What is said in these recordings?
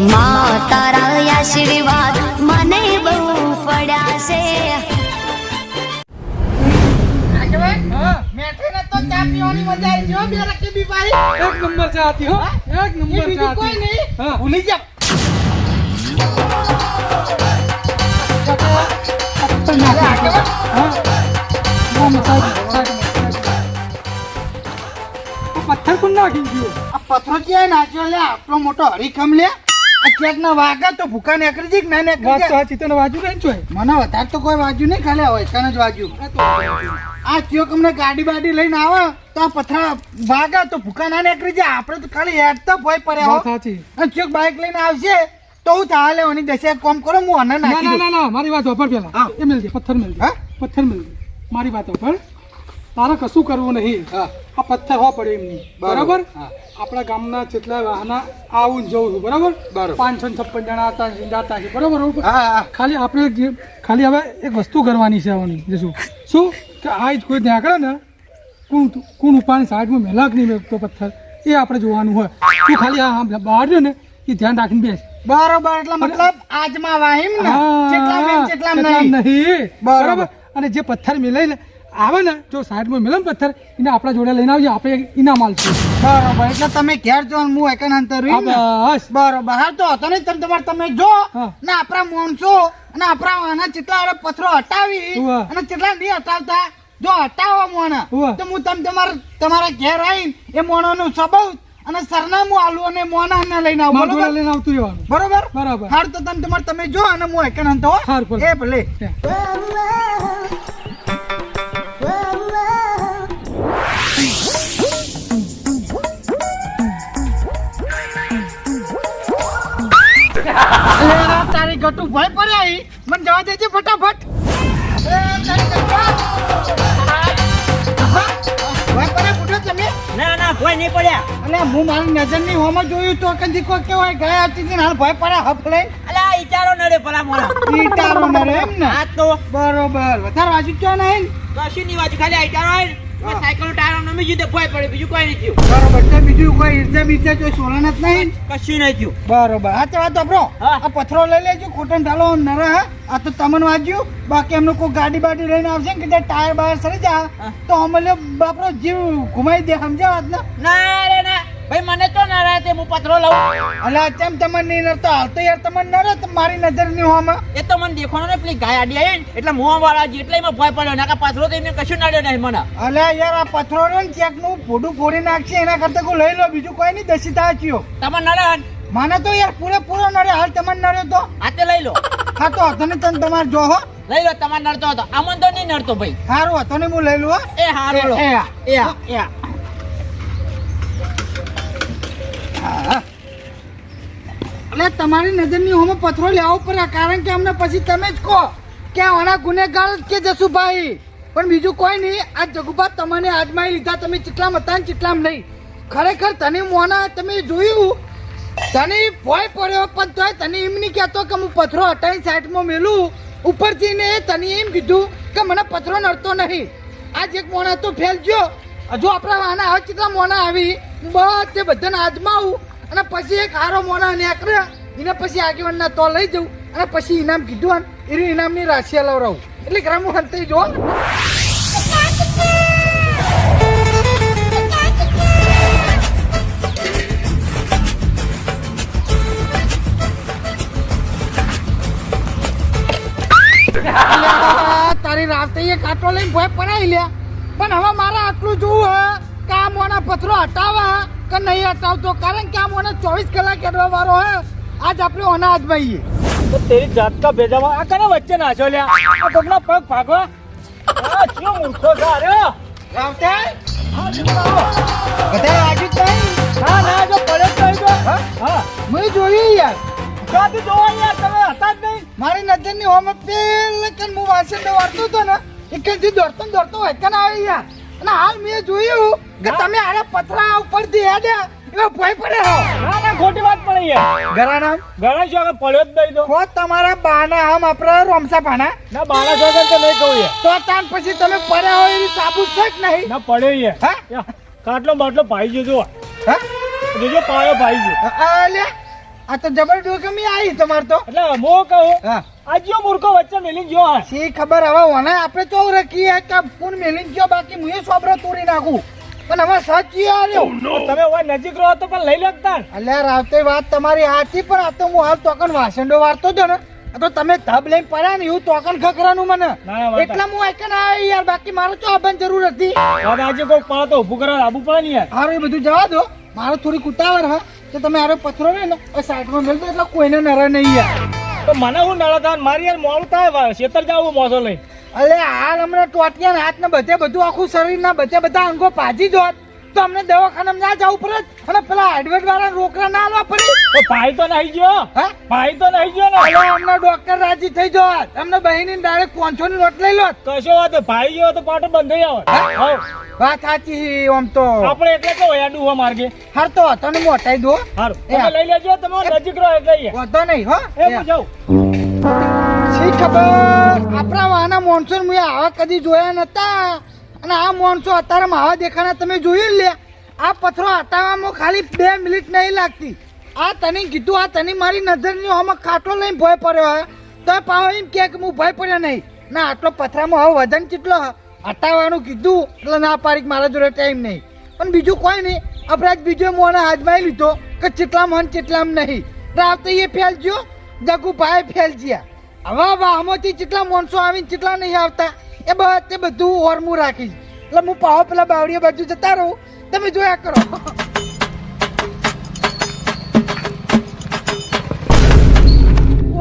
માં તારા આશીર્વાદ મને બહુ પડ્યા છે મેઠીને તો ચા પીવાની મજા આવી ગયો બે રકી બી ભાઈ એક નંબર ચા હતી હો એક એ નંબર બીજું ચા કોઈ હતી નહીં હા. ભૂલી જા પથ્થર નાખી દીધો. હા. ના, મસાજ, મસાજ, મસાજ. આ પથ્થર કોણ નાખી ગયો આ પથરો ક્યાંય નાખ્યો લે આપણો મોટો હરીખમ લે આ ક્યાંક ના વાગા તો ભૂકા નીકળી જાય કે ના નીકળી વાત તો જાય? વાજુ નહીં જોઈ મને વધારે તો કોઈ વાજુ નહીં ખાલી હોય કાને જ વાજુ. આ ચોક અમને ગાડી બાડી લઈને આવે તો આ પથરા વાગા તો ભૂકા ના નીકળી જાય. આપણે તો ખાલી હેડ તો ભય પડ્યા હો. સાચી. અને ચોક બાઇક લઈને આવશે તો હું તાલે ઓની દશે કોમ કરો હું આને ના ના ના મારી વાત ઉપર પેલા હા. એ મિલજે પથ્થર મિલજે? પથ્થર મિલજે મારી વાત વાપર. તારે કશું કરવું નહીં. આ પથ્થર હો પડે એમની. બરાબર. આપણા ગામના જેટલા વાહના આવું જવું છું બરાબર. પાંચસો છપ્પન જણા હતા જાતા છે બરાબર? ખાલી આપણે ખાલી હવે એક વસ્તુ કરવાની છે આવવાની જશું શું? શું? કે આ જ કોઈ ત્યાં કરે ને કુણ કુણ ઉપાની સાઈડમાં મેલાક નહીં મેકતો પથ્થર. એ આપણે જોવાનું હોય. તું ખાલી આ બહાર ને એ ધ્યાન રાખીને બેસ. બરોબર એટલે મતલબ આજમાં વાહિમ ને જેટલા જેટલા નહીં. બરાબર. અને જે પથ્થર મિલાઈને આવે ને જો સાઈડમાં મિલન પથ્થર એને આપણા જોડે લઈને આવજો આપણે ઇનામ આલશું બરોબર એટલે તમે ઘેર જો હું એકન અંતર? બસ. બરોબર હા તો હતો નહીં તમે તમારે તમે જો ને આપણા માણસો અને આપણા આના કેટલા પથરો હટાવી અને કેટલા નહીં હટાવતા જો હટાવો મોણા તો હું તમે તમારા તમારા ઘેર આવીને એ મોણાનું સબૂત અને સરનામું આલું અને મોના ને લઈને આવું બરોબર? લઈને આવતું રહેવાનું. બરોબર? બરાબર. હાર તો તમે તમારે તમે જો અને હું એકન અંત હો. હાર, ભલે. એ ભલે. તારી ગટુ ભય આવી. મને જવા દેજે ફટાફટ. ભય ના ના કોઈ નહીં પડ્યા. અલે હું મારી નજરની હોમાં જોયું તો કદી કોઈ કેવાય ગયા હતી ને હાલ ભય પડ્યા હફ લઈને અલા ઈચારો નડે ભલા મોરા ઈટારો નરે એમ ને? આ તો? બરોબર. વધારે વાજુ ક્યાં નહીં? કશું નહીં વાજુ ખાલી ઈચારો આવે ને. સાયકલ ટાયર નમી જીતે ભોય પડે બીજું કોઈ નહીં થયું. બરોબર છે બીજું કોઈ ઈર્જા બીજા કોઈ સોના જ નહીં. કશું નહીં થયું. બરોબર. હા તો વાત આપણો આ પથરો લઈ લેજો કોટન ઢાલો નરે આ તો તમને વાંચ્યું. બાકી એમનું કોઈ ગાડી બાડી લઈને આવશે ને કે ટાયર બાયર સરી જા. તો અમલે બાપરો જીવ ઘુમાઈ દે સમજ્યા વાત ને હું પથરો લઉં અલા કેમ તમને નહીં નડતો. હાલ યાર તમને નડે મારી નજરની હોમાં એ તો મને દેખવાનો ને પેલી ગાય આડી આવી એટલે મોં વાળા જેટલે એમાં ભય પડ્યો નાકા પથરો તો એને કશું નડ્યો નહીં મને. અલ્યા યાર આ પથરો ને ચેકનું ફોટું ફોડી નાખશે એના કરતા કોઈ લઈ લો બીજું કોઈ નહીં દસી થયો. તમે નડે મને તો યાર પૂરેપૂરો નડે હાલ તમને નડ્યો તો. આ તે લઈ લો. હા તો તને તને તમારે જો હો. લઈ લો તમારે નડતો હતો. આમન તો નહીં નડતો ભાઈ. સારું હતો ને હું લઈ લઉં એ હારો એ, એ, આ. એ આ, એ આ. હા. એટલે તમારી નજરની હોમે પથરો લેવો પડે કારણ કે અમને પછી તમે જ કહો કે આના ગુનેગાર કે જસુભાઈ. પણ બીજું કોઈ નહીં, આ જગુભા તમને આજમાઈ લીધા, તમે ચીટલામ હતા ને નહીં. ખરેખર તને મોના, તમે જોયું? તને ભોય પડ્યો, પણ તોય તને એમ નહીં કહેતો કે હું પથરો હટાવી સાઈડમાં મેલું. ઉપરથી ને તને એમ કીધું કે મને પથરો નડતો નહીં. આજ એક મોણા તો ફેલ ગયો. હજુ આપણા વાના હવે કેટલા મોણા આવી. બસ તે બધાને આજમાવું. અને પછી એક હારો મોના નેકરે એને પછી આગેવાનના તો લઈ જવું અને પછી ઇનામ કીધું અને એની ઇનામની રાશિ લવરાવું એટલે ગ્રામો હંતે જો તારી રાતે એ કાંટો લઈને ભોય પડાવી લે પણ હવે મારે આટલું જોવું હે કે આ મોના પથરો હટાવા કે નહીં હટાવતો કારણ કે આ મને ચોવીસ કલાક હેડવા વાળો હે. આજ આપણે ઓના હાથમાં તો તેરી જાત કા ભેજામાં આ કને વચ્ચે નાખ્યો લ્યા? આ કોકના પગ ભાગવા. આ ચિયો મૂર્ખો છે અરે. રાવતે બધા આજુ જ હા ના ના જો પડે જ જો હા? હા. મેં જોયું યાર. કાતી જોવા યાર? તમે હતા જ નહીં. મારી નજરની હોમ પેલ કે હું વાસણ વાળતો તો ને એકથી દોડતો ને દોડતો હોય કે આવી યાર. અને હાલ મેં જોયું કે તમે આને પથરા ઉપરથી હેડ્યા એવા ભય પડે હો. ના ના ખોટી વાત પડી યાર ઘરાના ઘણા જો કે પડ્યો જ નહીં દો ખો તમારા બાના આમ આપણા રોમસા પાના ના બાળા જોગર તો નહીં કહું યાર તો તાન પછી તમે પડ્યા હોય એવી સાબુત છે કે નહીં? ના પડ્યો યાર હા? કાટલો બાટલો ભાઈ જો જો હા? જોજો પાયો ભાઈ ગયો. અલ્યા આ તો જબર ડોકમી આવી તમાર તો. એટલે મો કહો હા. આજ્યો જ્યો મૂર્ખો વચ્ચે મેલી ગયો હા. સી ખબર હવે ઓને આપણે ચો રખીએ કે ફોન મેલીન ગયો બાકી હું સોબરો તોડી નાખું. પણ હવે સાચી આવ્યો તમે હવે નજીક રહો તો પણ લઈ લેતા અલ્યા રાતે વાત તમારી સાચી પણ આ તો હું હાલ તોકન વાસંડો વારતો હતો ને. આ તો તમે ધબ લઈને પડ્યા ને એવું તોકન ખખરાનું મને. એટલા હું આઈકન આવ્યો યાર બાકી મારે તો આવવાની જરૂર હતી? હવે આજે કોઈ પડે તો ઊભું કરવા આબુ પડે ને યાર. હારું એ બધું જવા દો. મારે થોડી કુટાવર હા. તો તમે આરો પથરો ને ને સાઈડમાં મેળ દો એટલે કોઈને નરે નહીં યાર. તો મને હું નળા થાય મારી યાર મોડું થાય છેતર જાવું મોસો લઈ અલે હાલ હમણાં ટોટિયા હાથ ને બધે બધું આખું શરીર ના બધે બધા અંગો પાજી જોત. તો અમને દવાખાનામાં ના જવું પડે અને પેલા એડવેટ વાળા રોકડા ના આલવા પડે. તો ભાઈ તો નહીં ગયો. હે? ભાઈ તો નહીં ગયો ને. અલે અમને ડોક્ટર રાજી થઈ જોત અમને બહેની ડાયરેક્ટ પાંચસો ની નોટ લઈ લો. કશો વાત ભાઈ ગયો તો પાટો બંધ થઈ આવે વાત સાચી આમ તો. આપણે એટલે કહો યાડું હો માર્ગે? હાર તો તને મોટાઈ દો. હારું. તમે લઈ લેજો તમે નજીક રહો એટલે વધો નહીં હો. એ જાઉં. શી ખબર? આપણા વાના મોનસૂન મુયા આવા કદી જોયા નતા. અને આ મોનસો અત્યારે આવા દેખાણા તમે જોઈ લે આ પથરો હટાવવામાં ખાલી બે મિનિટ નહીં લાગતી. આ તને કીધું, આ તને મારી નજરની આમાં ખાટલો લઈને ભય પડ્યો હે. તો પાછો એમ કે હું ભય પડ્યો નહીં. ના, આટલો પથરામાં હવે વજન કેટલો? હટાવવાનું કીધું, એટલે ના પાડી મારા જોડે ટાઈમ નહીં. પણ બીજું કોઈ નહીં. આજ બીજો મોને હાજમાઈ લીધો કે ચેટલા મન ચેટલામ નહીં. રાવતે એ ફેલ ગયો જગુભાઈ ફેલજ્યા હવે વાહમાંથી ચેટલા માણસો આવીને ચેટલા નહીં આવતા? એ બધે બધું ઓરમું રાખીશ. એટલે હું પાવ પેલા બાવડીયા બાજુ જતા રહું. તમે જોયા કરો.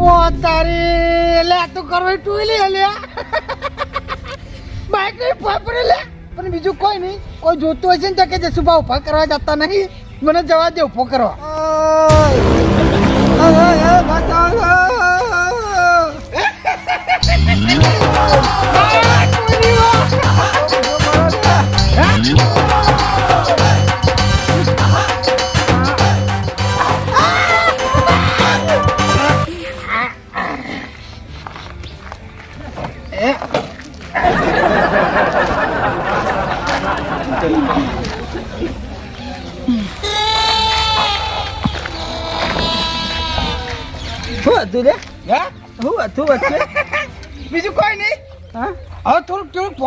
ઓ તારી લે આ તો કરો ટુલી લે. બાઈક નહીં પડે લે. પણ બીજું કોઈ નહીં. કોઈ જોતું હશે ને તો કે જસુભા ઊભા કરવા જતા નહીં? મને જવા દે ઊભો કરવા. ઓય. É?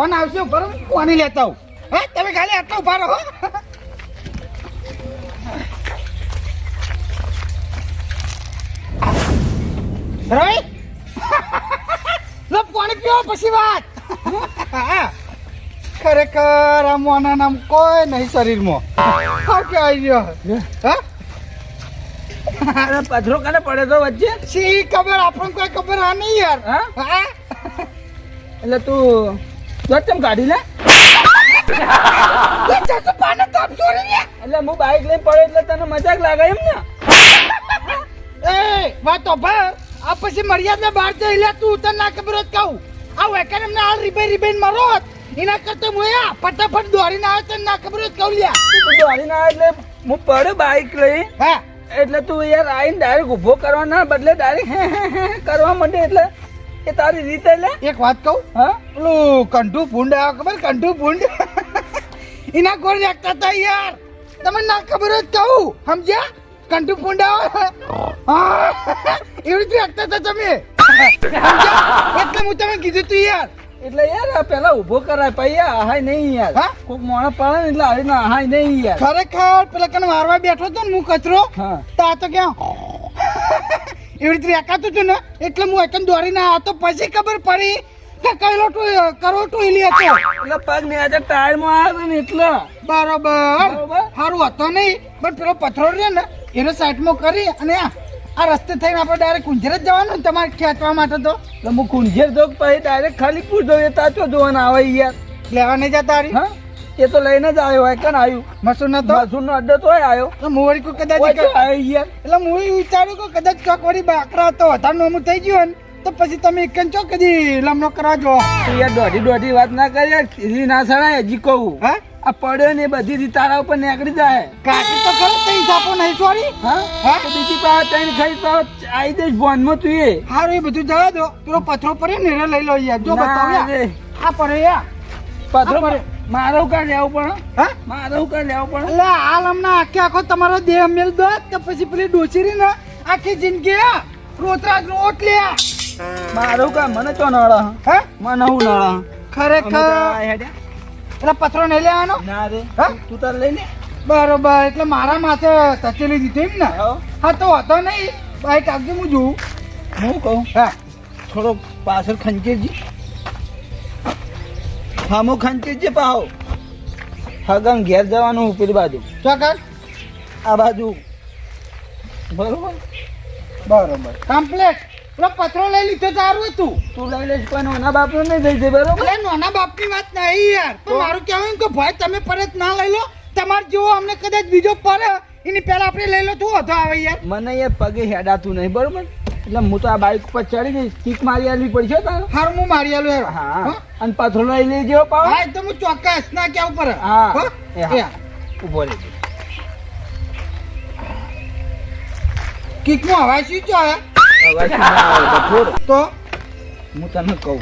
ફોન આવશે ઉપર કોની લેતા હું હા? તમે ખાલી આટલો ઊભા રહો. રવિ? લો પાણી પીવો પછી વાત. હા. ખરેખર આ મોના નામ કોઈ નહીં શરીરમાં. હા કે આવી ગયો. હા? પથરો કને પડે તો વચ્ચે? શી ખબર? આપણને કોઈ ખબર આ નહીં યાર. હા? હા? એટલે તું જસુ પાને તાપ લે એટલે હું બાઈક લઈને પડે એટલે તને મજાક લાગે એમ ને? એ વાત તો ભર આ પછી મર્યાદા બહાર જઈ લે તું તને ના ખબર જ કહું. આ વેકન એમને હાલ રીબે રીબેન મારો એના કરતા હું આ ફટાફટ દોડીને આવે તને ના ખબર જ કહું લ્યા. દોડીને આવે એટલે હું પડ્યો બાઈક લઈ હા. એટલે તું યાર આવીને ડાયરેક્ટ ઊભો કરવા ના બદલે ડાયરેક્ટ કરવા માંડે એટલે એ તારી રીતે લે. એક વાત કહું? હા? પેલું કંઠું ભૂંડ આવે ખબર? કંઠું ભૂંડ. એના કોણ રાખતા હતા યાર. તમને ના ખબર જ કહું. સમજ્યા? કંઠું ભૂંડ હા. એવી રીતે રાખતા હતા તમે? એટલે હું તમે કીધું તું યાર. એટલે યાર પેલા ઊભો કરાય પછી હાય આહાય નહીં યાર. હા? કોક મોણા પડે એટલે આવી ના આહાય નહીં યાર. ખરેખર પેલા કને મારવા બેઠો તો ને હું કચરો હા. તો આ તો ક્યાં? એવી રીતે રેકાતું હતું ને એટલે હું એકમ દોડીને આવ્યો તો પછી ખબર પડી કે કઈ લોટું કરો ટુઈલી હતો. એટલે પગ ને આજે ટાયરમાં આવે ને એટલે. બરોબર. બરોબર. સારું હતો નહીં પણ પેલો પથરો રહ્યો ને એને સાઈડમાં કરી અને આ આ રસ્તે થઈને આપણે ડાયરેક્ટ કુંજેર જ જવાનું ને તમારે ખેંચવા માટે તો. એટલે હું કુંજેર તો પછી ડાયરેક્ટ ખાલી પૂછ દઉં એ તાચો જોવાના આવે યાર. લેવા નહીં જતા હા? એ તો લઈને જ આવ્યો હોય કન આવ્યું? મસૂર નતો મસૂર નો અડ્ડો તો આવ્યો. તો હું કો કદાચ એટલે હું વિચાર્યું કે કદાચ ચોક વળી બાકરા તો હતા નોમું થઈ ગયું ને તો પછી તમે એક ચો કદી લમનો કરવા જો. યાર દોઢી દોઢી વાત ના કરી યાર ના સડાય હજી કહું. હા? આ પડ્યો ને બધી રીતે તારા ઉપર નીકળી જાય. કાકી તો ખરો તઈ સાપો નહીં સોરી. હા? હા? બીજી પાસે તઈ ખાઈ પાવ આઈ દેશ બોન ભોનમાં તું એ. હારું એ બધું જવા દો. પેલો પથરો પડ્યો ને લઈ લો યાર. જો બતાવ આ પડે યાર. પડે. મારો કા લેવું પણ હા. મારો કા લેવું પણ એટલે હાલ હમણાં આખે આખો તમારો દેહ મેલ દો તો પછી પેલી ડોચીરી ને આખી જિંદગી રોતરાજ રોટ લે. મારો કા મને ચો નળા હે. મને હું નળા ખરેખર? એટલે પથરો નહીં લેવાનો? ના રે. હા? તું તાર લઈ બરોબર એટલે મારા માથે તચેલી દીધી એમ ને? હા. તો હતો નહીં. બાઈક આગળ હું જોઉં. હું કહું? હા. થોડો પાછળ ખંચેરજી હામો ખંચેરજી પાહો. હગમ ઘેર જવાનું હું પેલી બાજુ. ચોકર આ બાજુ. બરોબર? બરોબર. કમ્પ્લેટ પેલો પથરો લઈ લીધો તારું હતું. તું લઈ લઈશ પણ નાના બાપનો નહીં લઈ દે બરોબર? અરે નાના બાપની વાત નહીં યાર. પણ મારું કહેવું કે ભાઈ તમે પરત ના લઈ લો. તમારે જેવો અમને કદાચ બીજો પડે એની પહેલા આપણે લઈ લો તું વધો આવે યાર. મને એ પગે હેડાતું નહીં બરોબર? એટલે હું તો આ બાઇક ઉપર ચડી જઈશ કિક મારી આલવી પડશે તારે? હાર હું મારી આલું યાર હા. અને પાથરો લઈ લેજો પાવ હા એકદમ ચોક્કસ ના કેવું પડે હા? એ. ઊભો રહેજો. કિકનો અવાજ શું છો હે? અવાજ ના આવે બફોર. તો? હું તને કહું.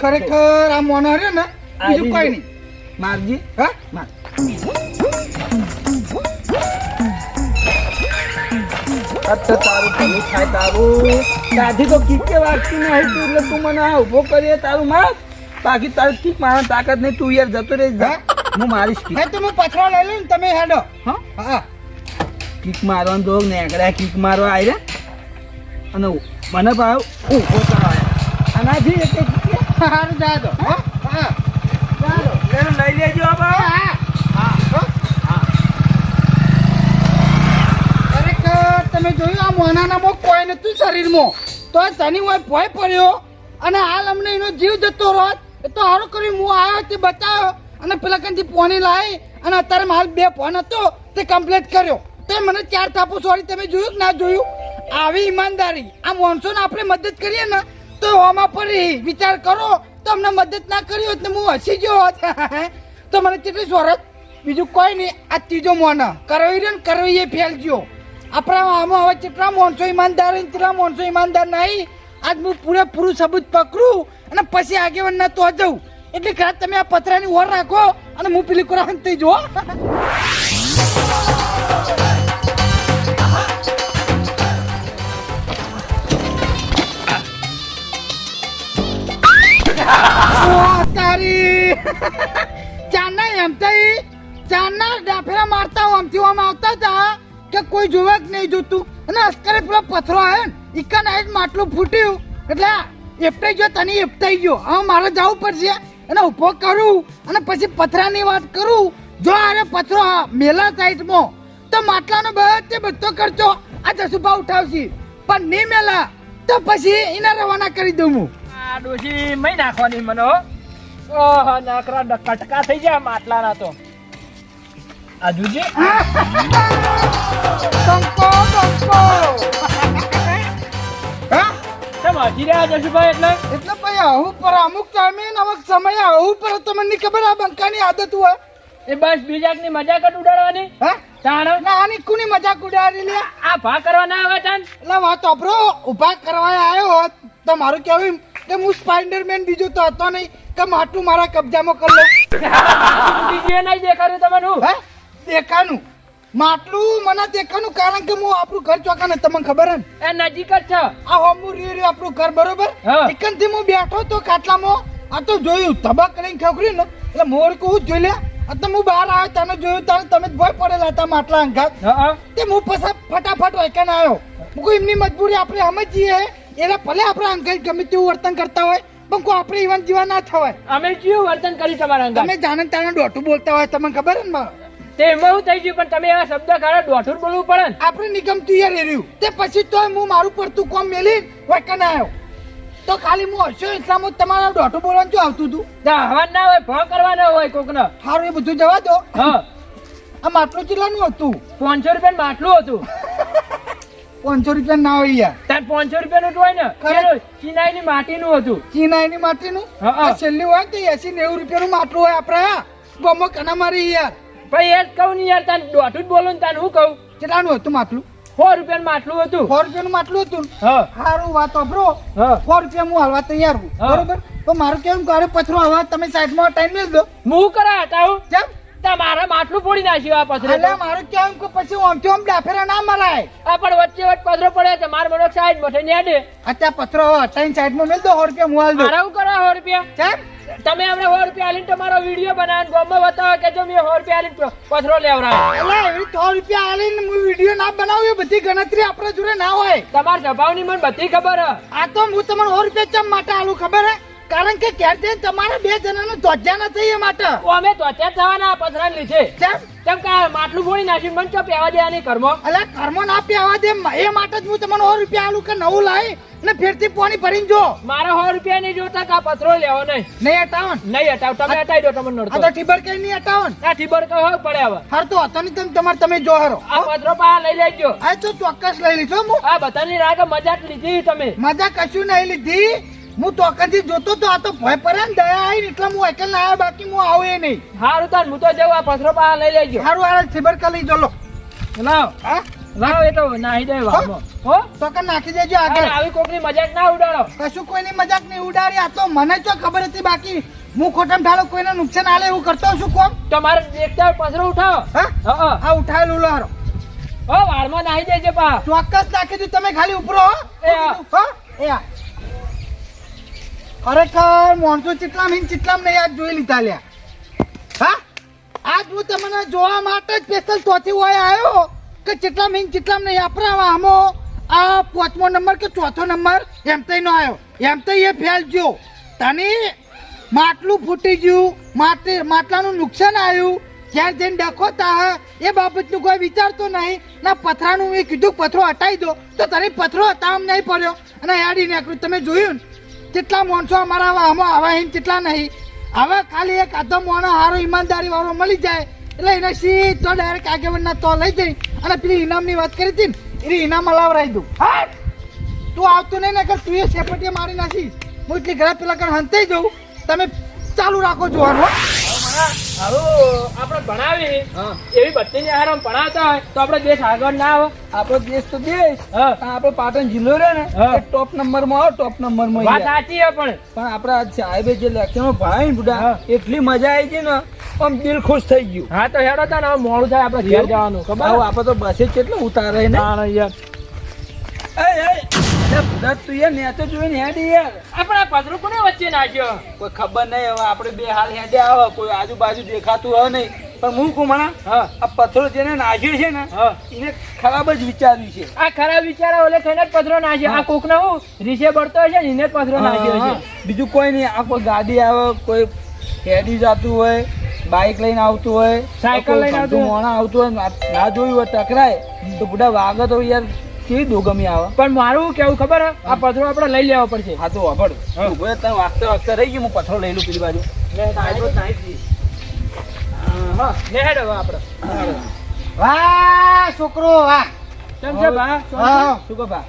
ખરેખર આ મોનો રહ્યો ને બીજું કઈ નહીં. મારજી. હા? માર. અચ્છા તારું થાય તારું? ત્યાંથી તો કિક વાગતી નહીં તું? એટલે તું મને આ ઊભો કરીએ તારું માર બાકી તારું કિક મારવાની તાકાત નહીં તું યાર જતો રહી જા હું મારીશ કિક હે તો પથરો લઈ લઉં ને તમે હેડો. હા? હા. કિક મારવાનું તો નેકડા કિક મારવા આવી રે અને મને ભાવ ઊભો આનાથી એટલે એક કિક હારું જા હા? દો. લઈ લેજો આ ભાવ હા હા હો? ખરેખર મોનાનામાં કોઈ નતું શરીરમાં. તો તની હોય ભય પડ્યો અને હાલ અમને એનો જીવ જતો રહ્યો. તો સારું કર્યું હું આવ્યો તે બચાવ્યો અને પેલા કંથી પોની લાવી અને અત્યારે માલ બે ફોન હતો તે કમ્પ્લીટ કર્યો. તે મને ચાર થાપો સોરી તમે જોયું કે ના જોયું? આવી ઈમાનદારી. આ મોનસૂન આપણે મદદ કરીએ ને તો હોમાં પડી. વિચાર કરો તો અમને મદદ ના કરી હોત ને હું હસી ગયો હોત. તો મને કેટલી સોરત બીજું કોઈ નહીં. આ ત્રીજો મોન. કરવી રહ્યો ને કરવી એ ફેલજો. આપણા આમાં હવે કેટલા માણસો ઈમાનદાર અને કેટલા માણસો ઈમાનદાર નહીં? આજ હું પૂરેપૂરું સબૂત પકડું અને પછી આગેવાન ના તો જઉં એટલે કદાચ તમે આ પતરાની ઓર રાખો અને હું પેલી કુરાન થઈ જો તારી. ચારના એમ થઈ. ચાના ડાફેરા મારતા આમથી આમ આવતા હતા કે કોઈ જોવે જ નહીં જોતું. અને અસ્કરે પેલો પથરો આવ્યો ને, ઈકા નાઈટ માટલું ફૂટ્યું. એટલે એપટાઈ ગયો, તને એપટાઈ ગયો. હવે મારે જવું પડશે અને ઊભો કરું અને પછી પથરાની વાત કરું. જો આરે પથરો મેલા સાઈડમાં, તો માટલાનો બધે બધો કરજો આ જસુભા ઉઠાવશી. પણ નહીં મેલા, તો પછી એને રવાના કરી દઉં હું. આ ડોશી મય નાખવાની મને ઓહો, નાકરા કટકા થઈ ગયા માટલાના તો. આ જોજે ટંકો ટંકો હા? કેમ રહ્યા જશુભાઈ એટલે? એટલે ભાઈ આવું પર અમુક ટાઈમે અમુક સમયે આવું પર તમને ખબર આ બંકાની આદત હોય. એ બસ બીજાની મજાક જ ઉડાડવાની? હા? તાણ? ના આની કોની મજાક ઉડાડી લે? આ ભા કરવા ના આવે તાન એટલે વાત અભરો ઊભા કરવા આવ્યો હોત તો મારું કેવું કે હું સ્પાઈડરમેન બીજો તો હતો નહીં કે માટલું મારા કબજામાં કરી લઉં. બીજું નહીં દેખાડ્યું તમને હું? હે? દેખાનું. માટલું મને દેખાનું કારણ કે હું આપણું ઘર ચોકાને તમને ખબર હે એ નજીક જ છે. આ હોમું રહ્યું રહ્યું આપણું ઘર બરોબર. એકનથી હું બેઠો તો ખાટલામાં આ તો જોયું તબાક કરીને ખખડ્યું ને એટલે મોર કહું જોઈ લે. તો હું બહાર આવ્યો તને જોયું તને તમે ભય પડેલા હતા માટલા અંગાત. હા તે હું પછી ફટાફટ વાયકાને આવ્યો. હું કોઈ એમની મજબૂરી આપણે સમજીએ એને ભલે આપણા અંકલ ગમે તેવું વર્તન કરતા હોય પણ કોઈ આપણે ઈવન જીવા ના થવાય. અમે કેવું વર્તન કર્યું તમારા અંગા તમે જાણે તાણે ડોટું બોલતા હોય તમને ખબર હે ને? તે એમાં થઈ ગયું પણ તમે એવા શબ્દ કાઢો દોઢું બોલવું પડે ને. આપણે નિગમ તુયર રહ્યું. તે પછી તોય હું મારું પડતું કોમ મેલી વાયકાને આવ્યો તો ખાલી હું હસ્યો એટલામાં જ તમારા દોઢું બોલવાનું શું આવતું હતું? તો હવા ના હોય ભાવ કરવાનો હોય કોકનો. સારું એ બધું જવા દો. હા. આ માટલું કેટલાનું હતું? પાંચસો રૂપિયા માટલું હતું. પાંચસો રૂપિયા ના હોય યાર. તાર પાંચસો રૂપિયાનું જ હોય ને. ખરે? પેલું ચિનાઈની માટીનું હતું. ચીના એની માટીનું? હા, હા. આ છેલ્લી હોય તો એસી નેવું રૂપિયાનું માટલું હોય આપણે. ગમો કના મારી યાર. ભાઈ એ જ કહું ને યાર તાર દોઢું જ બોલું ને તાર હું કહું? કેટલાનું હતું માટલું? સો રૂપિયાનું માટલું હતું. સો રૂપિયાનું માટલું હતું? સારું વાત વાપરો સો રૂપિયા હું હાલવા તૈયાર છું બરોબર? તો મારું કેવું ઘરે પથરો હવા તમે સાઈડમાં ટાઈમ મેળ દો. હું કરા હટાવું કેમ? તમારે માટલું ફોડી નાખ્યું આ પથરો એટલે મારું કેમ કે પછી ડાફેરા ના મરાય. આ પણ વચ્ચે વચ્ચે પથરો પડે છે મારે મને સાઈડમાં થઈને હેડે. અત્યારે પત્રો ત્રણ સાઈડમાં મેલ દો સો રૂપિયા હું હાલ મારે કરો સો રૂપિયા? કેમ? તમે અમને સો રૂપિયા આલીને તમારો વીડિયો બનાવીને ગામમાં બતાવો કે જો મેં સો રૂપિયા આલીને પથરો લેવરા એટલે એવી સો રૂપિયા આલીને હું વીડિયો ના બનાવું એ બધી ગણતરી આપણા જોડે ના હોય. તમારા સ્વભાવની મને બધી ખબર હ. આ તો હું તમને સો રૂપિયા ચમ માટે આલું ખબર હે? કારણ કે ક્યારે જઈને તમારે બે જણાનું ધ્વજા ના થઈ એ માટે. અમે ધ્વજા થવાના પથરા લીધે. કેમ? કેમ કે માટલું ફોડી નાખ્યું મને ચો પહેવા દેવાની કર્મો? એટલે કર્મો ના પહેવા દે એ માટે જ હું તમને સો રૂપિયા આલું કે નવું લાવી. ને ફેરથી પાણી ભરીને જો. મારા સો રૂપિયા નહીં જોતા કા પથરો લેવો નહીં. નહીં હટાવો નહીં હટાવ તમે હટાવી દો તમને આ નડતો તો ઠીબર કઈ નહીં હટાવો આ ઠીબર તો હોય પડે હવે. હાર તો હતો નહીં તમે તમારે તમે જો હારો. આ પથરો પા લઈ લેજો. આ તો ચોક્કસ લઈ લીધો હું. આ બધાની રાગ મજાક લીધી તમે. મજા કશું નહીં લીધી. હું ચોક્કસથી જોતો તો આ તો ભય પડે ને દયા આવી એટલે હું એકલ ના આવ્યો બાકી હું આવું એ નહીં. હારું તાર હું તો જવું આ પથરો પા લઈ લેજો. સારું આ ઠીબર કા લઈ જો લો. લાવ હા? લાવ એ તો નાહી દે વાળમાં. હો? તો કે નાખી દેજો આગળ. આવી કોકની મજાક ના ઉડાડો. કશું કોઈની મજાક નહીં ઉડાડી. આ તો મને જો ખબર હતી બાકી હું ખોટામ ઢાળો કોઈને નુકસાન આલે એવું કરતો છું કોમ? તમારે દેખતા હોય ઉઠાવો. હા? હા હા. ઉઠાયેલું લો હારો. હો વાળમાં નાહી દેજે પા. ચોક્કસ નાખી દઉં. તમે ખાલી ઉપરો હો. એ. હો? એ. ખરેખર માણસો ચીટલા હિન ચીટલામ નહીં આજ જોઈ લીધા લ્યા. હા? આજ હું તમને જોવા માટે સ્પેશિયલ તોથી હોય આવ્યો. કે ચીટલા મીન ચીટલામ નહીં, આપણા આમો આ પાંચમો નંબર કે ચોથો નંબર, એમ તઈ નો આવ્યો એમ તો એ ફેલ ગયો તને માટલું ફૂટી ગયું માટી, માટલાનું નુકસાન આવ્યું ક્યાં જઈને ડખો તા એ બાબતનું કોઈ વિચારતો નહીં. ના, પથરાનું એ કીધું, પથરો હટાવી દો. તો તને પથરો હટાવવામાં નહીં પડ્યો. અને યાડી નાખ્યું તમે જોયું ને, કેટલા માણસો અમારા આમાં આવા અહીં કેટલા નહીં. આવા ખાલી એક આધો મોણો હારો ઈમાનદારી વાળો મળી જાય. એટલે એને સીધો ડાયરેક્ટ આગેવાનના તો લઈ જઈ. અને પેલી ઇનામની વાત કરી હતી ને એ ઇનામ લાવરાઈ દઉં. હા? તું આવતો નહીં ને કે તું એ સેપટીએ મારી નાખીશ. હું એટલી ઘરે પેલા કણ હંતાઈ જઉં. તમે ચાલુ રાખો જોવાનું આપણે ભણાવી. એવી બધી હારામ ભણાવતા હોય તો આપણો દેશ આગળ ના આવે. આપણો દેશ તો દેશ. આપણો પાટણ જિલ્લો રહે ને ટોપ નંબરમાં આવે ટોપ નંબરમાં વાત સાચી પણ. પણ સાહેબે જે ને બુડા હા. એટલી મજા આવી ગઈ ને આમ દિલ ખુશ થઈ ગયું. હા તો હેડો તા ને મોડું થાય આપણે ઘેર જવાનું ખબર? આવું તો બસે કેટલું ઉતારે ને. યાર. એય, એય, અરે બુડા તું યાર નેચો જોઈને હેડી યાર. આપણે આ પથરો કોને વચ્ચે નાખ્યો? કોઈ ખબર નહીં હવે આપણે બે હાલ હેડે આવે. કોઈ આજુબાજુ દેખાતું હોય નહીં. પણ હું કુમણા હા. આ પથ્થરો જેને નાખ્યો છે ને એને ખરાબ જ વિચાર્યું છે. આ ખરાબ વિચારા ઓલે થઈને જ પથરો નાખ્યો. આ કોક ના હું રીસે બળતો હશે ને એને જ પથરો નાખ્યો છે. બીજું કોઈ નહીં. આ કોઈ ગાડી આવે કોઈ હેડી જતું હોય બાઇક લઈને આવતું હોય સાયકલ લઈને આવતું હોય. મોણા આવતું હોય ના- ના જોયું હોય ટકરાય તો બધા વાગત હોય યાર. કેવી દોગમી આવે. પણ મારું કેવું ખબર આ પથરો આપણે લઈ લેવો પડશે. હા તો અભડ ઊભો તને વાગતા વાગતા રહી ગયું હું પથરો લઈ લઉં પેલી બાજુ. હા ને હેડો હવે આપણે. વાહ છોકરો વાહ. કેમ છે બા? શું કહો બા?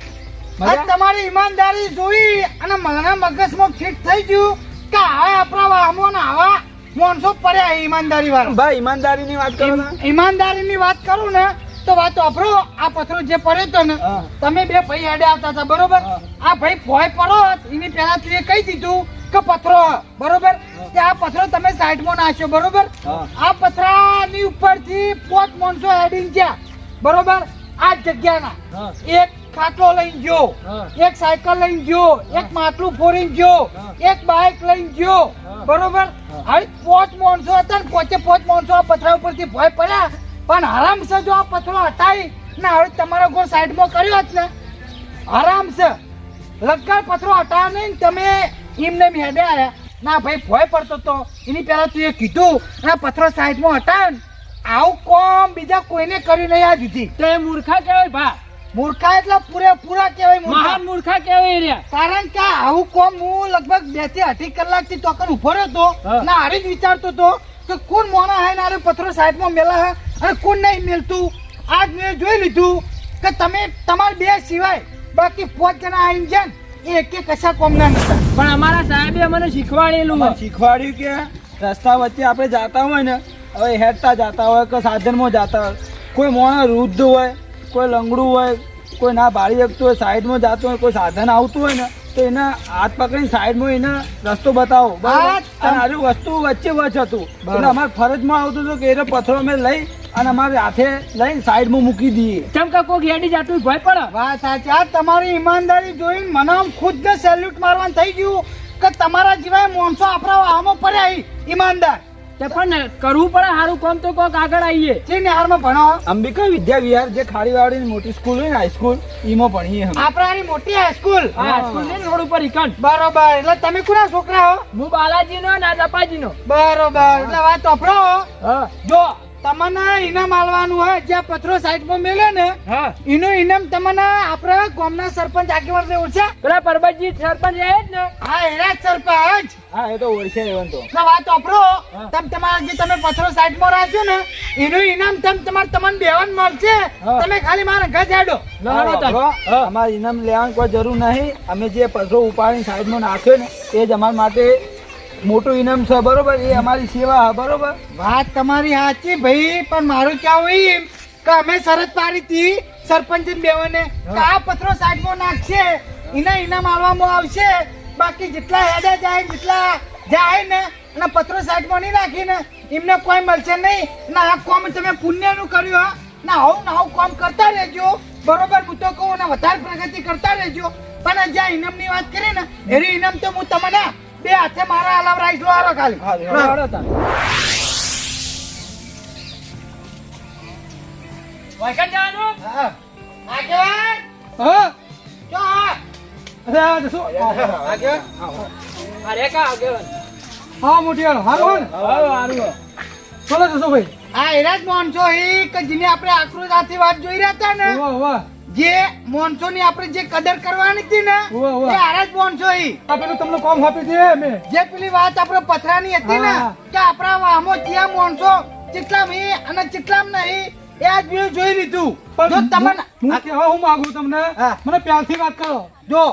તમારી ઈમાનદારી જોઈ અને મારા મગજમાં ફિટ થઈ ગયું કે હવે આપણા વાહમો ને આવા માણસો પડ્યા ઈમાનદારી વાળા ભાઈ ઈમાનદારીની વાત કરો ને. ઈમાનદારીની વાત કરું ને તો વાત વાપરો આ પથરો જે પડ્યો હતો ને તમે બે ભાઈ હેડે આવતા હતા બરોબર? આ ભાઈ ફોય પડો એની પહેલા તું કહી દીધું કે પથરો બરોબર? કે આ પથરો તમે સાઈડમાં નાખ્યો બરોબર. આ પથરાની ઉપરથી પોત માણસો હેડિંગ ગયા બરોબર? આ જગ્યાના. એક ખાટલો લઈને ગયો એક સાયકલ લઈને ગયો એક માટલું ફોરીને ગયો એક બાઇક લઈને ગયો બરોબર? હવે પોચ માણસો હતા ને પોચે પોચ માણસો આ પથરા ઉપરથી ભય પડ્યા પણ આરામસે જો આ પથરો હટાવી ને હવે તમારો ગોળ સાઈડમાં કર્યો જ ને આરામસે લગકાર પથરો હટાવ્યા નહીં તમે એમને એમ હેડે આવ્યા ના ભાઈ ભોય પડતો તો. એની પહેલા તું એ કીધું આ પથરો સાઈડમાં હટાવે આવું કોમ બીજા કોઈને કર્યું નહીં આ જુદી. તો એ મૂર્ખા કહેવાય ભા. મૂર્ખા એટલે પૂરેપૂરા કહેવાય મૂર્ખા. મહાન મૂર્ખા કહેવાય રહ્યા. કારણ કે આવું કોમ હું લગભગ બેથી અઢી કલાકથી તોકન ઊભો રહ્યો હતો ના હારી જ વિચારતો હતો કે કોણ મોણા હે ને પથરો સાઈડમાં મેલા હે? અને કોણ નહીં મેલતું? આજ મેં જોઈ લીધું કે તમે તમારા બે સિવાય બાકી પાંચ જણા આવીને જાય એ એક કશા કોમના નતા. પણ અમારા સાહેબે અમને શીખવાડેલું શીખવાડ્યું કે રસ્તા વચ્ચે આપણે જાતા હોય ને હવે હેડતા જાતા હોય કે સાધનમાં જાતા હોય. કોઈ મોણા વૃદ્ધ હોય કોઈ લંગડું હોય કોઈ ના બાળી શકતું હોય સાઈડમાં જતું હોય કોઈ સાધન આવતું હોય ને તો એના હાથ પકડીને સાઈડમાં એને રસ્તો બતાવો. અને વસ્તુ વચ્ચે વચ હતું. એટલે અમારે ફરજમાં આવતું હતું કે એનો પથ્થરો અમે લઈ અને અમારે હાથે લઈને સાઈડમાં મૂકી દઈએ. કેમ કે કોક હેડી જાતું ભય પડે. વાત સાચી. આ તમારી ઈમાનદારી જોઈને મને આમ ખુદને સેલ્યુટ મારવાનું થઈ ગયું કે તમારા જેવા માણસો આપણા આમાં પડ્યા ઈમાનદાર. તે પણ કરવું પડે સારું કામ તો કોક આગળ આવીએ. જે નિહારમાં ભણો. અંબિકા વિદ્યા વિહાર જે ખાડીવાડીની મોટી સ્કૂલ હોય ને હાઈસ્કૂલ ઈમાં ભણીએ અમે. આપણાની મોટી હાઈસ્કૂલ હા સ્કૂલ ને રોડ ઉપર ઇકન બરોબર એટલે તમે કોના છોકરા હો? હું બાલાજી નો ના દપાજી નો બરોબર એટલે વાત તો હા. જો તમને ઇનામ આલવાનું હોય જ્યાં પથરો સાઈડમાં મેલે ને એનો એનું ઇનામ તમને આપણા ગામના સરપંચ આગેવાન છે. ઓછા પેલા પરબતજી સરપંચ એ જ ને? હા એના સરપંચ. હા એ તો ઓળખે એવન તો. ના વાત ઓપરો તમ તમારા જે તમે પથરો સાઈડમાં રાખજો ને એનું ઇનામ તમ તમારે તમને બેવાન મળશે. તમે ખાલી મારા ઘર જાડો. અમારે ઇનામ લેવાની કોઈ જરૂર નહીં. અમે જે પથરો ઉપાડીને સાઈડમાં નાખ્યો ને એ જ અમારા માટે મોટું ઇનામ છે, બરોબર? એ અમારી સેવા છે, બરોબર? વાત તમારી સાચી ભાઈ, પણ મારું કેવું એમ? કે અમે શરત પાડી હતી સરપંચ બેવાને કે આ પથરો સાઈડમાં નાખશે, એના ઇનામ આલવામાં આવશે. બાકી જેટલા હેડા જાય, જેટલા જાય ને, અને પથરો સાઈડમાં નહીં નાખીને, એમને કોઈ મળશે નહીં. ના આ કોમ તમે પુણ્યનું કર્યું ના આવું ના આવું કોમ કરતા રહેજો. બરોબર, હું તો કહું ને વધારે પ્રગતિ કરતા રહેજો. પણ જ્યાં ઇનામની વાત કરી ને, એની ઇનામ તો હું તમને બે હાથે મારા અલાવ રાઈસ લો આરો ખાલી. વાયકણ જવાનું? હા. આગેવાન? હા. જો. અરે આ જશો અરે કા આગેવાન? હા મોટી હાલો. ચલો જશો ભાઈ આ એના જ છો એ કે જેને આપણે આકૃતાથી વાત જોઈ રહ્યા હતા ને? વાહ વાહ. જે મોનસો ની આપણે જે કદર કરવાની હતી ને. એ આરા જ માણસો એ પેલું તમને કોમ આપી દે મેં જે પેલી વાત આપણે પથરાની હતી ને કે આપણા વામો ત્યાં મોનસો કેટલા મી અને કેટલા નહીં એ આજ બીજું જોઈ લીધું જો તમને હું કહેવા હું માંગુ તમને હા. મને પહેલથી વાત કરો જો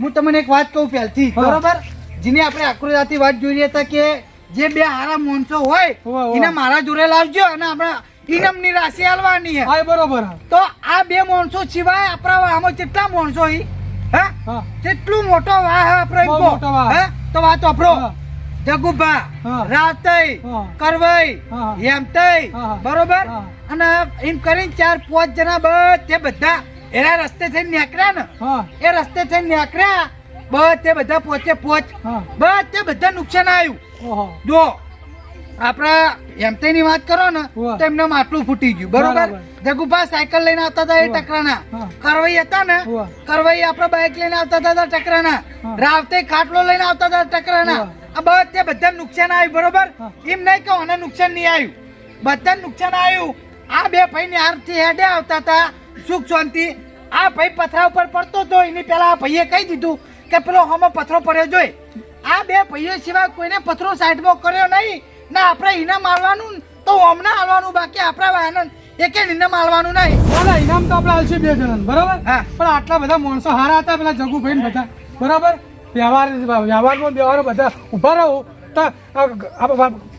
હું તમને એક વાત કહું પહેલથી હા. બરોબર જેની આપણે આકૃતિ વાત જોઈ રહ્યા હતા કે જે બે હારા મોનસો હોય. એને મારા જોડે લાવજો અને આપણે ઇનામની રાશિ આલવાની હે. હા બરોબર તો આ બે માણસો સિવાય આપણા આમાં કેટલા માણસો હી? હે? કેટલું મોટો વાહ હે આપણો મોટો વાહ. હે? તો વાત આપરો. જગુભા. રાતઈ કરવઈ. હેમતઈ બરોબર? અને એમ કરીને ચાર પાંચ જણા બધે બધા એના રસ્તે થઈને નીકળ્યા ને? એ રસ્તે થઈને નીકળ્યા બધે બધા પોચે પોચ બધે બધા નુકસાન આવ્યું જો આપણા એમતેની વાત કરો ને. તો એમને માટલું ફૂટી ગયું. બરોબર. જગુભા સાયકલ લઈને આવતા હતા એ ટકરાના. કરવઈ હતા ને. કરવઈ આપણે બાઇક લઈને આવતા હતા ટકરાના. રાવતે ખાટલો લઈને આવતા હતા ટકરાના. આ બધે બધા નુકસાન આવ્યું બરોબર? એમ નહીં કે મને નુકસાન નહીં આવ્યું. બધા નુકસાન આવ્યું. આ બે ભાઈ ને હારથી હેડે આવતા હતા સુખ શાંતિ. આ ભાઈ પથરા ઉપર પડતો હતો એની પેલા આ ભાઈએ કહી દીધું કે પેલો હમો પથરો પડ્યો જોઈ. આ બે ભાઈઓ સિવાય કોઈને પથરો સાઈડમાં કર્યો નહીં. ના આપણે ઇનામ મારવાનું તો હમણાં હાલવાનું બાકી આપણા વાહન એકે ઇનામ માલવાનું નહીં. ના ઇનામ તો આપણે આવશે બે જણા બરાબર? હા. પણ આટલા બધા માણસો હારા હતા પેલા જગુભાઈ ને બધા બરાબર? વ્યવહાર વ્યવહારમાં વ્યવહાર બધા ઊભા રહો. તો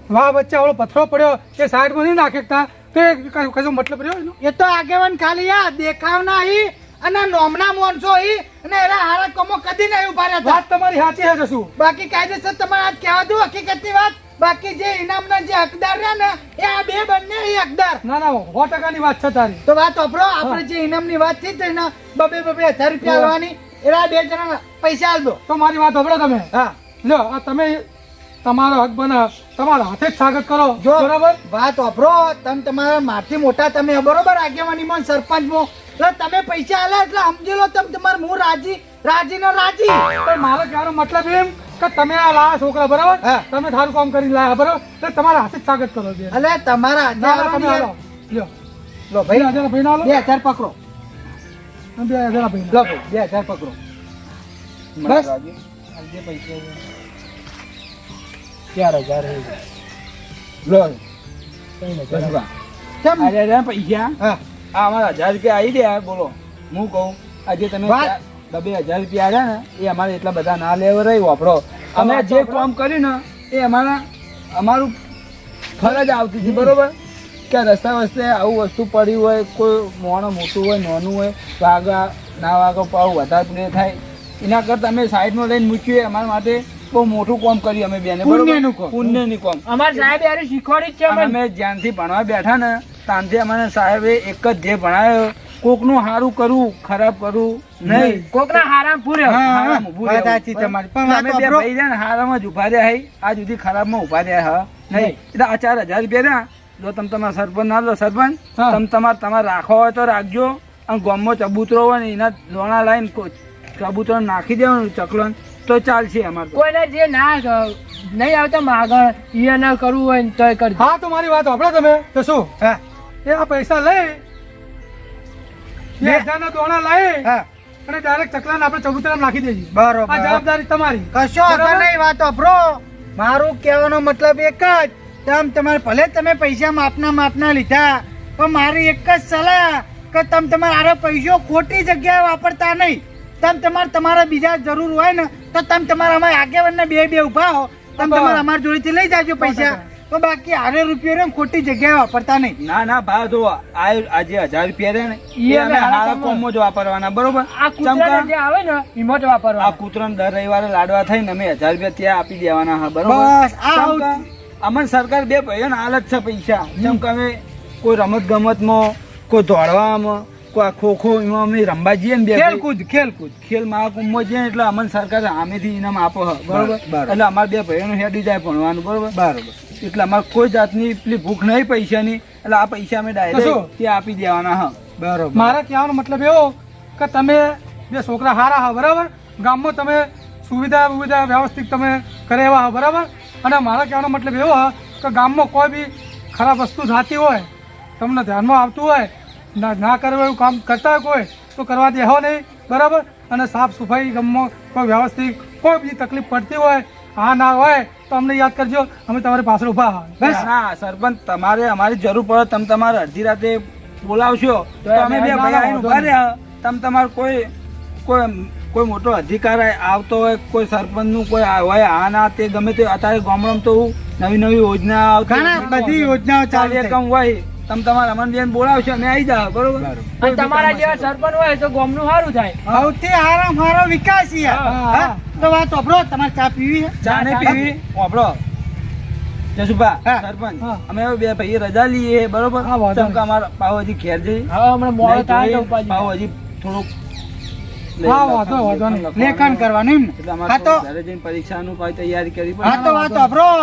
વાહ વચ્ચે ઓળો પથરો પડ્યો એ સાઈડમાં નહીં નાખે તા કશું મતલબ રહ્યો એનો? એ તો આગેવાન ખાલી આ દેખાવના હી અને નોમના માણસો હી અને એના હારા કમો કદી નહીં ઊભા રહ્યા વાત તમારી સાચી છે જશું બાકી કાયદેસર તમારે આજ કહેવા દઉં હકીકતની વાત? બાકી જે ઇનામના જે હકદાર રહ્યા ને એ આ બે બંને હકદાર. ના ના સો ટકાની વાત છે તારી. તો વાત વાપરો આપણે જે ઇનામની વાત થઈ તો એના બબે બબે હજાર રૂપિયા આવવાની. એના બે જણા પૈસા આપજો તો મારી વાત વાપરો તમે. હા. લો આ તમે તમારો હક બને. તમારા હાથે જ સ્વાગત કરો. જો બરાબર? વાત વાપરો તમે તમારા માથી મોટા તમે. બરોબર આગેવાનીમાં સરપંચમાં એટલે તમે પૈસા આલે એટલે સમજી લો તમે તમારે હું રાજી રાજી ને રાજી. પણ મારો કહેવાનો મતલબ એમ કે તમે આ લાયા છોકરા બરાબર. તમે સારું કામ કરી લાયા બરાબર? તો તમારા હાથે જ સ્વાગત કરો એટલે તમારા તમે હાલો. લ્યો. લો ભાઈ. હજાર ભાઈ ના બે હજાર પકડો. બે હજાર ભાઈ લો ભાઈ બે હજાર પકડો. બસ. ચાર હજાર લો. કેમ? પૈસા? હા. આ અમારા હજાર રૂપિયા આવી ગયા બોલો. હું કહું આજે તમે ચાર- હજાર રૂપિયા આવ્યા ને એ અમારે એટલા બધા ના લેવા રહી વાપરો અમે જે કામ કર્યું ને એ અમારા અમારું ફરજ આવતી હતી બરોબર? કે રસ્તા વસ્તે આવું વસ્તુ પડ્યું હોય કોઈ મોણો મોટું હોય નાનું હોય વાગા ના વાગો પાવ વધારે પ્લે થાય. એના કરતા અમે સાઈડમાં લઈને મૂક્યું અમારા માટે બહુ મોટું કામ કર્યું અમે બેને? પુણ્યનું કામ. પુણ્યનું કામ. અમારે સાહેબ યાર શીખવાડી જ છે અમે જ્યાંથી ભણવા બેઠા ને ત્યાંથી અમને સાહેબે એક જ જે ભણાયો કોકનું સારું કરવું ખરાબ કરું નહીં. કોકના હારામ પૂરે સાચી તમારી. પણ અમે બે ભાઈ રહ્યા હારામાં જ ઊભા રહ્યા હઈ. આજ સુધી ખરાબમાં ઊભા રહ્યા હા. નહીં. એટલે આ ચાર હજાર રૂપિયા રહ્યા જો તમે તમારા સરપંચ ના લો સરપંચ. તમે તમારે તમારે રાખવા હોય તો રાખજો. અને ગામમાં ચબૂતરો હોય ને એના લોણા લાઈન ચબૂતરો નાખી દેવાનું ચકલન તો ચાલશે અમારે તો. કોઈને જે ના નહીં આવતા માગણ એ ના કરવું હોય ને તોય કરજો. હા તો મારી વાત સાંભળો તમે. તો શું? હા. એ આ પૈસા લઈ બે હજારના દોણા લાવી અને ડાયરેક્ટ ચકલાને આપણે ચબૂતરામાં નાખી દેજી. બરોબર. આ જવાબદારી તમારી. કશો વાંધો નહીં વાત વાપરો મારું કહેવાનો મતલબ એક જ તમ તમારે ભલે તમે પૈસા માપના માપના લીધા પણ મારી એક જ સલાહ કે તમે તમારા આરે પૈસો ખોટી જગ્યાએ વાપરતા નહીં. તમે તમારે તમારા બીજા જરૂર હોય ને તો તમે તમારા અમારા આગેવાનને બે બે ઊભા હો. તમે. તમારા અમારા જોડેથી લઈ જાજો પૈસા. પણ બાકી આરે રૂપિયો રે ખોટી જગ્યાએ વાપરતા નહીં. ના ના ભાવ જો આ આજે હજાર રૂપિયા રે ને એ અમે હારા કોમો જ વાપરવાના બરોબર? આ કૂતરા જે આવે ને એમાં જ આ વાપરવા કૂતરાને દર રવિવારે લાડવા થઈને અમે હજાર રૂપિયા ત્યાં આપી દેવાના હા બરોબર? બસ, આ અમને સરકાર બે ભાઈઓને હાલત છે પૈસા. જેમ કે અમે કોઈ રમત ગમતમાં કોઈ દોડવામાં કોઈ આ ખોખો એમાં અમે રમવા જઈએ ને બે. ખેલકૂદ ખેલકૂદ. ખેલ મહાકુંભમાં જઈએ એટલે અમન સરકાર આમેથી ઇનામ આપો હ બરોબર? બરાબર. એટલે અમારે બે ભાઈઓનું હેડી જાય ભણવાનું બરોબર? બરોબર. એટલે અમારે કોઈ જાતની પેલી ભૂખ નહીં પૈસાની. એટલે આ પૈસા અમે ડાયરેક્ટ તે આપી દેવાના હા. બરોબર. મારા કહેવાનો મતલબ એવો કે તમે બે છોકરા હારા હા બરાબર? ગામમાં તમે સુવિધા સુવિધા વ્યવસ્થિત તમે કરે એવા હા બરાબર? અને મારા કહેવાનો મતલબ એવો કે ગામમાં કોઈ બી ખરાબ વસ્તુ થતી હોય તમને ધ્યાનમાં આવતું હોય ના ના કરવા એવું કામ કરતા હોય કોઈ તો કરવા દેહો નહીં બરાબર? અને સાફ સફાઈ ગામમાં કોઈ વ્યવસ્થિત કોઈ બી તકલીફ પડતી હોય હા ના હોય તો અમને યાદ કરજો અમે તમારી પાછળ ઊભા બસ. ના સરપંચ તમારે અમારી જરૂર પડે તમે તમારે અડધી રાતે બોલાવશો તો અમે બે ભાઈ આવીને ઊભા રહ્યા. તમે તમારો કોઈ કોઈ કોઈ મોટો અધિકાર આવતો હોય કોઈ સરપંચનું કોઈ હોય આ ના તે ગમે તે અત્યારે ગામડામાં તો નવી નવી યોજના આવતી બધી યોજનાઓ ચાલી એકમ હોય તમે તમારા અમન બેન બોલાવશો અમે આવી જાવ બરોબર? અને તમારા જેવા સરપંચ હોય તો ગામનું સારું થાય. સૌથી હારામ હારો વિકાસ હા? તો વાત વાપરો તમારે ચા પીવી ચા નહીં પીવી? વાપરો. જસુભા સરપંચ અમે બે ભાઈ રજા લઈએ બરોબર? હા, વાંધો ચમ કે અમારા પાવજી ઘેર જઈ. હવે હમણાં મોડો થાય તો ઉપાધિ નહીં. પાવજી થોડુંક હા, વાંધો, વાંધો નહીં. લેખન કરવાનું એમ? હા તો પરીક્ષાનું તૈયારી કરી હા તો વાત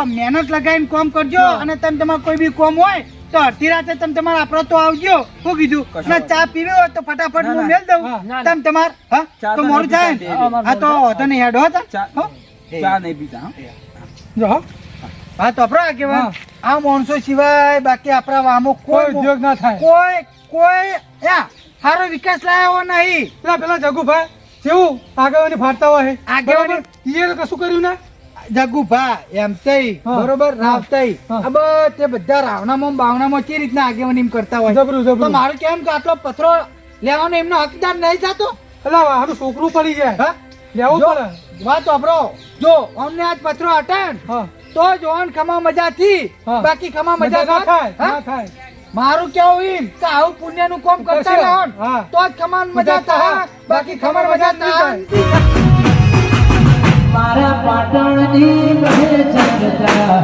મહેનત લગાવીને કોમ કરજો અને તમે તમારે કોઈ બી કોમ હોય તો અડધી રાતે તમે તમારા આપડે તો આવજો. શું કીધું ચા પીવે હોય તો ફટાફટ હું. મેલ દઉં. તમે તમાર હા? તો તો મોડું થાય હા તો વાંધો નહીં હેડો હતા ચા નહીં પીતા જો હા. તો વાપરો કેવા આ માણસો સિવાય બાકી આપણા વામો કોઈ ઉદ્યોગ ના થાય. કોઈ કોઈ સારો વિકાસ લાવ્યો નહીં. પેલા પેલા જગુભાઈ જેવું આગળ ફાટતા હોય આગેવાની- કશું કર્યું ના? જગુભા એમ તઈ બરોબર? રાવ તઈ. આ બધે બધા રાવણામાં બાવણામાં કે રીતના આગેવાની એમ કરતા હોય? જબરું તો જબરું મારું કેમ કે આટલો પથરો લેવાનો એમનો હકદાર નહીં થતો? એટલે હારું છોકરું પડી જાય. લેવું પડે. વાત વાપરો જો અમને આજ પથરો હટાય ને, તો જોન ખમા મજા થી. બાકી ખમા મજા ના થાય ના થાય. મારું કેવું એમ કે આવું પુણ્યનું કામ કરતા. રહો. તો જ ખમાન મજા થાય. બાકી ખમર મજા થાય. મારા પાટણની બહે ચર્ચા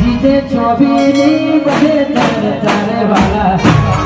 જીજે છોબીની બહે ચર્ચા રે વાલા.